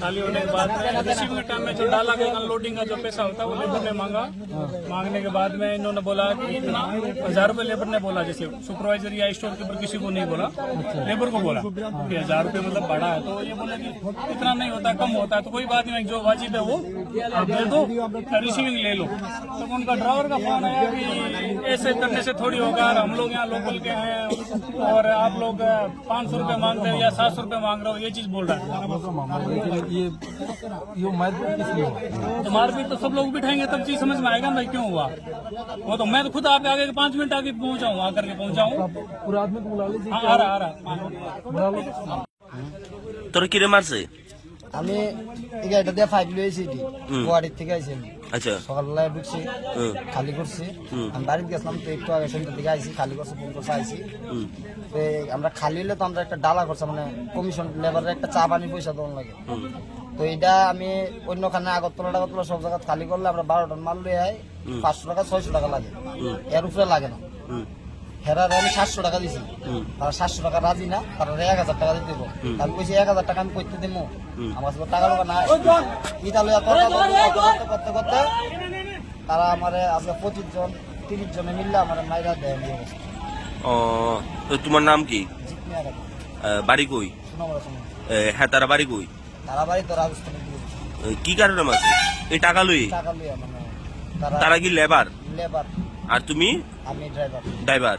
खाली होने के बाद टाइम में जो डाला गया अनलोडिंग का जो पैसा होता है, वो लेबर ने मांगा। मांगने के बाद में इन्होंने बोला कि इतना हज़ार रुपए लेबर ने बोला, जैसे सुपरवाइजर या स्टोर कीपर किसी को नहीं बोला लेबर को बोला कि हज़ार रुपए मतलब बढ़ा है। तो ये बोला कि इतना नहीं होता, कम होता है। तो कोई बात नहीं जो वाजिब है वो दे दो रिसीविंग ले लो। तो उनका ड्राइवर का फ़ोन आया कि ऐसे करने से थोड़ी होगा हम लोग यहाँ लोकल के हैं और आप लोग पाँच सौ रुपये मांगते हैं या सात सौ रुपये मांग रहे हो ये चीज बोल रहा है लेकिन ये ये मारपीट किस लिए हुआ तो मारपीट तो सब लोग बिठाएंगे तब चीज समझ में आएगा ना भाई क्यों हुआ वो तो मैं तो खुद आपके आगे के पांच मिनट आगे पहुंचा हूँ आकर के पहुंचा हूँ पूरा आदमी को बुला लीजिए हाँ, आ रहा आ रहा बुला लो তোর কিরে মারছে আমি এই গাড়িটা দিয়ে ফাইভ লইছি গুয়াহাটির থেকে আইছি আচ্ছা। সকালবেলায় ঢুকছি খালি করছি। আমি বাড়িতে গেছিলাম তো একটু আগে সেন্টার থেকে আইছি খালি করছি ফোন করছে আইছি আমরা খালি হলে তো আমরা একটা ডালা করছে মানে কমিশন লেবারের একটা চা পানি পয়সা দেওয়ার লাগে। তো এটা আমি অন্যখানে আগরতলা টাগরতলা সব জায়গা খালি করলে আমরা বারো টন মাল লই আই পাঁচশো টাকা ছয়শো টাকা লাগে। এর উপরে লাগে না। হেরার আমি সাতশো টাকা দিছি। তারা সাতশো টাকা রাজি না তারা এক হাজার টাকা দিতে দিব। আমি কইছি এক হাজার টাকা আমি করতে দিব। আমার তো টাকা লোক না ইটা লইয়া করতে করতে করতে তারা আমার আজকে পঁচিশ জন তিরিশ জনে মিললে আমার মাইরা দেয় ও তোমার নাম কি? বাড়ি কই? হ্যাঁ তারা বাড়ি কই? তারা বাড়ি তো রাজস্থানে কি কারণে মারছে এই টাকা লই টাকা লইয়া মানে তারা তারা কি লেবার লেবার আর তুমি? আমি ড্রাইভার ড্রাইভার